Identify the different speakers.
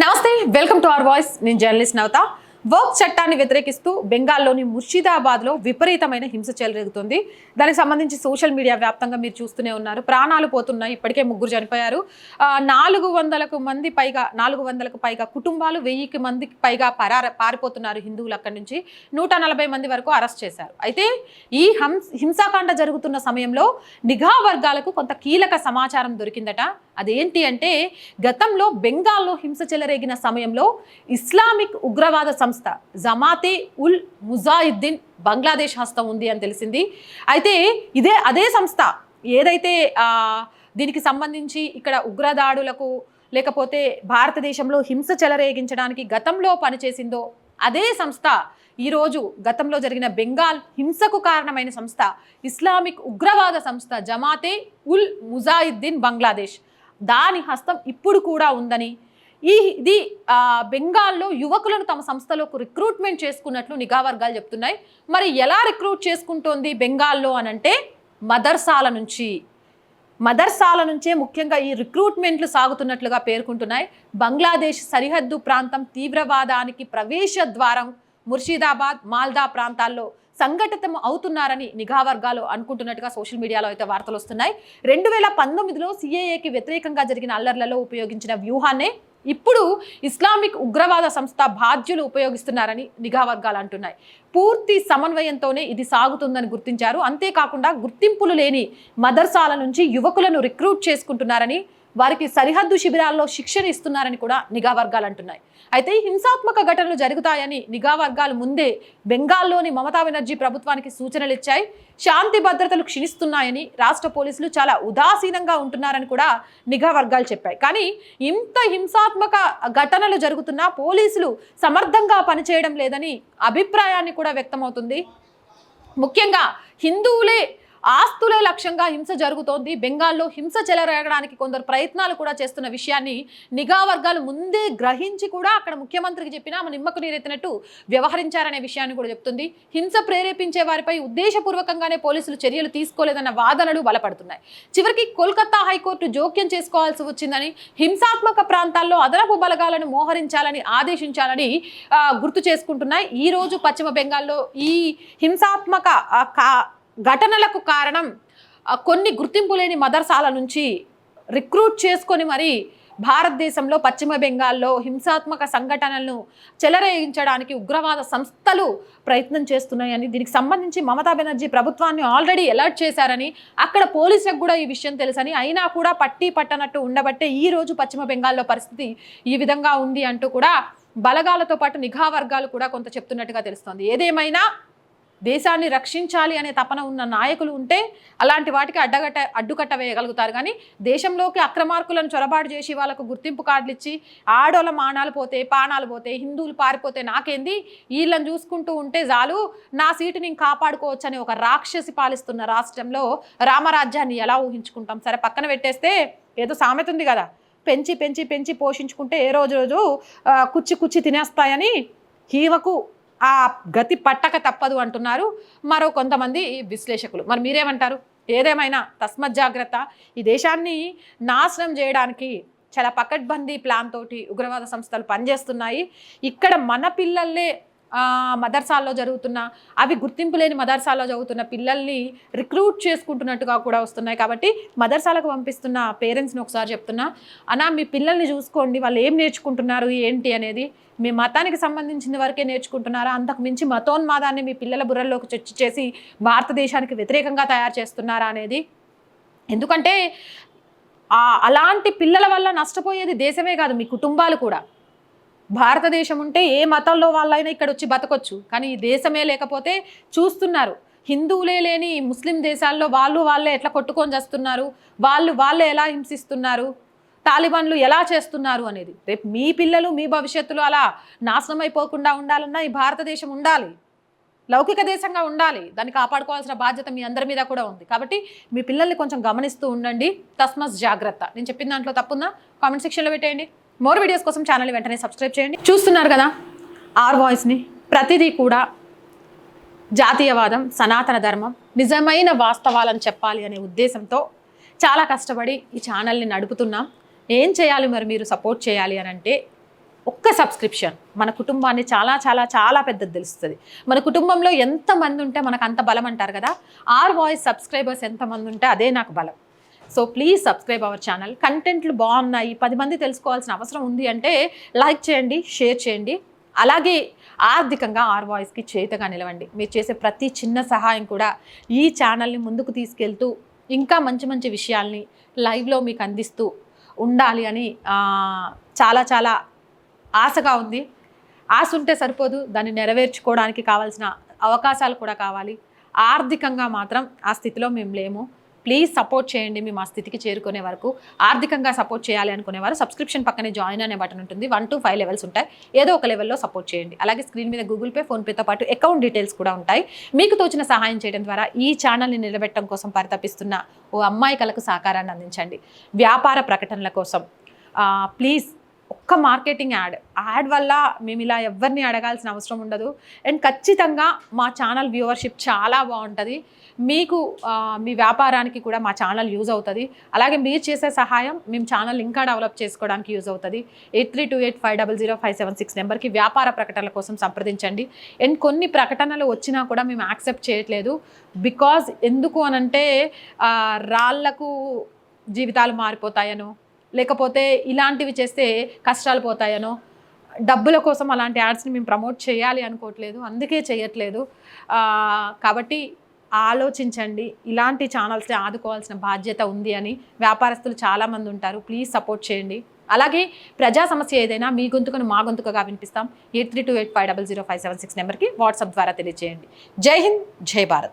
Speaker 1: నమస్తే welcome to our voice. నేను journalist Navatha. వర్క్ చట్టాన్ని వ్యతిరేకిస్తూ బెంగాల్లోని ముర్షిదాబాద్లో విపరీతమైన హింస చెలరేగుతుంది. దానికి సంబంధించి సోషల్ మీడియా వ్యాప్తంగా మీరు చూస్తూనే ఉన్నారు. ప్రాణాలు పోతున్నాయి. ఇప్పటికే ముగ్గురు చనిపోయారు. నాలుగు వందలకు మంది పైగా నాలుగు వందలకు పైగా కుటుంబాలు వెయ్యికి మందికి పైగా పరార పారిపోతున్నారు హిందువులు అక్కడి నుంచి. నూట నలభై మంది వరకు అరెస్ట్ చేశారు. అయితే ఈ హింసాకాండ జరుగుతున్న సమయంలో నిఘా వర్గాలకు కొంత కీలక సమాచారం దొరికిందట. అదేంటి అంటే గతంలో బెంగాల్లో హింస చెలరేగిన సమయంలో ఇస్లామిక్ ఉగ్రవాద సంస్థ జమాతే ఉల్ ముజాహిద్దీన్ బంగ్లాదేశ్ హస్తం ఉంది అని తెలిసింది. అయితే ఇదే అదే సంస్థ ఏదైతే దీనికి సంబంధించి ఇక్కడ ఉగ్రదాడులకు లేకపోతే భారతదేశంలో హింస చెలరేగించడానికి గతంలో పనిచేసిందో అదే సంస్థ ఈరోజు గతంలో జరిగిన బెంగాల్ హింసకు కారణమైన సంస్థ ఇస్లామిక్ ఉగ్రవాద సంస్థ జమాతే ఉల్ ముజాహిద్దీన్ బంగ్లాదేశ్. దాని హస్తం ఇప్పుడు కూడా ఉందని. ఈ ఇది బెంగాల్లో యువకులను తమ సంస్థలోకి రిక్రూట్మెంట్ చేసుకున్నట్లు నిఘా వర్గాలు చెప్తున్నాయి. మరి ఎలా రిక్రూట్ చేసుకుంటోంది బెంగాల్లో అనంటే మదర్సాల నుంచి. మదర్సాల నుంచే ముఖ్యంగా ఈ రిక్రూట్మెంట్లు సాగుతున్నట్లుగా పేర్కొంటున్నాయి. బంగ్లాదేశ్ సరిహద్దు ప్రాంతం తీవ్రవాదానికి ప్రవేశ ద్వారం ముర్షిదాబాద్ మాల్దా ప్రాంతాల్లో సంఘటితం అవుతున్నారని నిఘా వర్గాలు అనుకుంటున్నట్టుగా సోషల్ మీడియాలో అయితే వార్తలు వస్తున్నాయి. రెండు వేల పంతొమ్మిదిలో సిఏఏకి వ్యతిరేకంగా జరిగిన అల్లర్లలో ఉపయోగించిన వ్యూహాన్నే ఇప్పుడు ఇస్లామిక్ ఉగ్రవాద సంస్థ బాధ్యులు ఉపయోగిస్తున్నారని నిఘా వర్గాలు అంటున్నాయి. పూర్తి సమన్వయంతోనే ఇది సాగుతుందని గుర్తించారు. అంతేకాకుండా గుర్తింపులు లేని మదర్సాల నుంచి యువకులను రిక్రూట్ చేసుకుంటున్నారని వారికి సరిహద్దు శిబిరాల్లో శిక్షణ ఇస్తున్నారని కూడా నిఘా వర్గాలు అంటున్నాయి. అయితే హింసాత్మక ఘటనలు జరుగుతాయని నిఘా వర్గాలు ముందే బెంగాల్లోని మమతా బెనర్జీ ప్రభుత్వానికి సూచనలు ఇచ్చాయి. శాంతి భద్రతలు క్షీణిస్తున్నాయని రాష్ట్ర పోలీసులు చాలా ఉదాసీనంగా ఉంటున్నారని కూడా నిఘా వర్గాలు చెప్పాయి. కానీ ఇంత హింసాత్మక ఘటనలు జరుగుతున్నా పోలీసులు సమర్థంగా పనిచేయడం లేదని అభిప్రాయాన్ని కూడా వ్యక్తమవుతుంది. ముఖ్యంగా హిందువులే ఆస్తులే లక్ష్యంగా హింస జరుగుతోంది. బెంగాల్లో హింస చెలరేగడానికి కొందరు ప్రయత్నాలు కూడా చేస్తున్న విషయాన్ని నిఘా వర్గాలు ముందే గ్రహించి కూడా అక్కడ ముఖ్యమంత్రికి చెప్పినా ఆమె నిమ్మకు నీరెత్తినట్టు వ్యవహరించారనే విషయాన్ని కూడా చెప్తుంది. హింస ప్రేరేపించే వారిపై ఉద్దేశపూర్వకంగానే పోలీసులు చర్యలు తీసుకోలేదన్న వాదనలు బలపడుతున్నాయి. చివరికి కోల్కతా హైకోర్టు జోక్యం చేసుకోవాల్సి వచ్చిందని హింసాత్మక ప్రాంతాల్లో అదనపు బలగాలను మోహరించాలని ఆదేశించాలని గుర్తు చేసుకుంటున్నాయి. ఈ రోజు పశ్చిమ బెంగాల్లో ఈ హింసాత్మక కా- ఘటనలకు కారణం కొన్ని గుర్తింపు లేని మదర్సాల నుంచి రిక్రూట్ చేసుకొని మరి భారతదేశంలో పశ్చిమ బెంగాల్లో హింసాత్మక సంఘటనలను చెలరేగించడానికి ఉగ్రవాద సంస్థలు ప్రయత్నం చేస్తున్నాయని దీనికి సంబంధించి మమతా బెనర్జీ ప్రభుత్వాన్ని ఆల్రెడీ అలర్ట్ చేశారని అక్కడ పోలీసులకు కూడా ఈ విషయం తెలుసని అయినా కూడా పట్టి పట్టనట్టు ఉండబట్టే ఈ రోజు పశ్చిమ బెంగాల్లో పరిస్థితి ఈ విధంగా ఉంది అంటూ కూడా బలగాలతో పాటు నిఘా వర్గాలు కూడా కొంత చెప్తున్నట్టుగా తెలుస్తోంది. ఏదేమైనా దేశాన్ని రక్షించాలి అనే తపన ఉన్న నాయకులు ఉంటే అలాంటి వాటికి అడ్డగట్ట అడ్డుకట్ట వేయగలుగుతారు. కానీ దేశంలోకి అక్రమార్కులను చొరబాటు చేసి వాళ్ళకు గుర్తింపు కార్డులు ఇచ్చి ఆడోళ్ళ మానాలు పోతే పానాలు పోతే హిందువులు పారిపోతే నాకేంది? వీళ్ళని చూసుకుంటూ ఉంటే చాలు నా సీటు నేను కాపాడుకోవచ్చు అని ఒక రాక్షసి పాలిస్తున్న రాష్ట్రంలో రామరాజ్యాన్ని ఎలా ఊహించుకుంటాం? సరే పక్కన పెట్టేస్తే ఏదో సామెత ఉంది కదా. పెంచి పెంచి పెంచి పోషించుకుంటే ఏ రోజు రోజు కుచ్చి కుచ్చి తినేస్తాయని హీవకు ఆ గతి పట్టక తప్పదు అంటున్నారు మరో కొంతమంది విశ్లేషకులు. మరి మీరేమంటారు? ఏదేమైనా తస్మత్ జాగ్రత్త ఈ దేశాన్ని నాశనం చేయడానికి చాలా పకడ్బందీ ప్లాన్ తోటి ఉగ్రవాద సంస్థలు పనిచేస్తున్నాయి. ఇక్కడ మన పిల్లల్లే మదర్సాల్లో జరుగుతున్న అవి గుర్తింపు లేని మదర్సాల్లో చదువుతున్న పిల్లల్ని రిక్రూట్ చేసుకుంటున్నట్టుగా కూడా వస్తున్నాయి. కాబట్టి మదర్సాలకు పంపిస్తున్న పేరెంట్స్ని ఒకసారి చెప్తున్నా అనా మీ పిల్లల్ని చూసుకోండి. వాళ్ళు ఏం నేర్చుకుంటున్నారు? ఏంటి? అనేది మీ మతానికి సంబంధించిన వరకే నేర్చుకుంటున్నారా? అంతకు మించి మతోన్మాదాన్ని మీ పిల్లల బుర్రల్లోకి చొచ్చి చేసి భారతదేశానికి వ్యతిరేకంగా తయారు చేస్తున్నారా అనేది. ఎందుకంటే అలాంటి పిల్లల వల్ల నష్టపోయేది దేశమే కాదు మీ కుటుంబాలు కూడా. భారతదేశం ఉంటే ఏ మతంలో వాళ్ళైనా ఇక్కడ వచ్చి బతకొచ్చు. కానీ ఈ దేశమే లేకపోతే చూస్తున్నారు. హిందువులే లేని ముస్లిం దేశాల్లో వాళ్ళు వాళ్ళే ఎట్లా కొట్టుకొని చేస్తున్నారు? వాళ్ళు వాళ్ళే ఎలా హింసిస్తున్నారు? తాలిబాన్లు ఎలా చేస్తున్నారు అనేది. రేపు మీ పిల్లలు మీ భవిష్యత్తులో అలా నాశనం అయిపోకుండా ఉండాలన్నా ఈ భారతదేశం ఉండాలి. లౌకిక దేశంగా ఉండాలి. దాన్ని కాపాడుకోవాల్సిన బాధ్యత మీ అందరి మీద కూడా ఉంది. కాబట్టి మీ పిల్లల్ని కొంచెం గమనిస్తూ ఉండండి. తస్మస్ జాగ్రత్త. నేను చెప్పిన దాంట్లో తప్పుందా? కామెంట్ సెక్షన్లో పెట్టేయండి. మోర్ వీడియోస్ కోసం ఛానల్ వెంటనే సబ్స్క్రైబ్ చేయండి. చూస్తున్నారు కదా ఆర్ వాయిస్ని ప్రతిదీ కూడా జాతీయవాదం సనాతన ధర్మం నిజమైన వాస్తవాలను చెప్పాలి అనే ఉద్దేశంతో చాలా కష్టపడి ఈ ఛానల్ని నడుపుతున్నాం. ఏం చేయాలి మరి మీరు సపోర్ట్ చేయాలి అని అంటే ఒక్క సబ్స్క్రిప్షన్. మన కుటుంబాన్ని చాలా చాలా చాలా పెద్దది తెలుస్తుంది. మన కుటుంబంలో ఎంతమంది ఉంటే మనకు అంత బలం అంటారు కదా ఆర్ వాయిస్ సబ్స్క్రైబర్స్ ఎంతమంది ఉంటే అదే నాకు బలం. So please subscribe our channel కంటెంట్లు బాగున్నాయి. పది మంది తెలుసుకోవాల్సిన అవసరం ఉంది అంటే లైక్ చేయండి షేర్ చేయండి. అలాగే ఆర్థికంగా ఆర్ వాయిస్కి చేతగా నిలవండి. మీరు చేసే ప్రతి చిన్న సహాయం కూడా ఈ ఛానల్ని ముందుకు తీసుకెళ్తూ ఇంకా మంచి మంచి విషయాల్ని లైవ్లో మీకు అందిస్తూ ఉండాలి అని చాలా చాలా ఆశగా ఉంది. ఆశ ఉంటే సరిపోదు. దాన్ని నెరవేర్చుకోవడానికి కావాల్సిన అవకాశాలు కూడా కావాలి. ఆర్థికంగా మాత్రం ఆ స్థితిలో మేము లేము. ప్లీజ్ సపోర్ట్ చేయండి మేము ఆ స్థితికి చేరుకునే వరకు. ఆర్థికంగా సపోర్ట్ చేయాలి అనుకునేవారు సబ్స్క్రిప్షన్ పక్కనే జాయిన్ అనే బటన్ ఉంటుంది. వన్ టు ఫైవ్ లెవెల్స్ ఉంటాయి. ఏదో ఒక లెవెల్లో సపోర్ట్ చేయండి. అలాగే స్క్రీన్ మీద గూగుల్ పే ఫోన్పేతో పాటు అకౌంట్ డీటెయిల్స్ కూడా ఉంటాయి. మీకు తోచిన సహాయం చేయడం ద్వారా ఈ ఛానల్ని నిలబెట్టడం కోసం పరితపిస్తున్న ఓ అమ్మాయి కలకు సహకారాన్ని అందించండి. వ్యాపార ప్రకటనల కోసం. ప్లీజ్ ఒక్క మార్కెటింగ్ యాడ్. యాడ్ వల్ల మేము ఇలా ఎవరిని అడగాల్సిన అవసరం ఉండదు. అండ్ ఖచ్చితంగా మా ఛానల్ వ్యూవర్షిప్ చాలా బాగుంటుంది. మీకు మీ వ్యాపారానికి కూడా మా ఛానల్ యూజ్ అవుతుంది. అలాగే మీరు చేసే సహాయం మేము ఛానల్ ఇంకా డెవలప్ చేసుకోవడానికి యూజ్ అవుతుంది. Eight three two eight five double zero five seven six నెంబర్కి వ్యాపార ప్రకటనల కోసం సంప్రదించండి. అండ్ కొన్ని ప్రకటనలు వచ్చినా కూడా మేము యాక్సెప్ట్ చేయట్లేదు. బికాజ్ ఎందుకు అనంటే రాళ్ళకు జీవితాలు మారిపోతాయను లేకపోతే ఇలాంటివి చేస్తే కష్టాలు పోతాయనో? డబ్బుల కోసం అలాంటి యాడ్స్ని మేము ప్రమోట్ చేయాలి అనుకోవట్లేదు. అందుకే చేయట్లేదు. కాబట్టి ఆలోచించండి. ఇలాంటి ఛానల్స్ని ఆదుకోవాల్సిన బాధ్యత ఉంది అని వ్యాపారస్తులు చాలామంది ఉంటారు. ప్లీజ్ సపోర్ట్ చేయండి. అలాగే ప్రజా సమస్య ఏదైనా మీ గొంతుకను మా గొంతుకగా వినిపిస్తాం. Eight three two eight five double zero five seven six నెంబర్కి వాట్సాప్ ద్వారా తెలియజేయండి. జై హింద్ జై భారత్.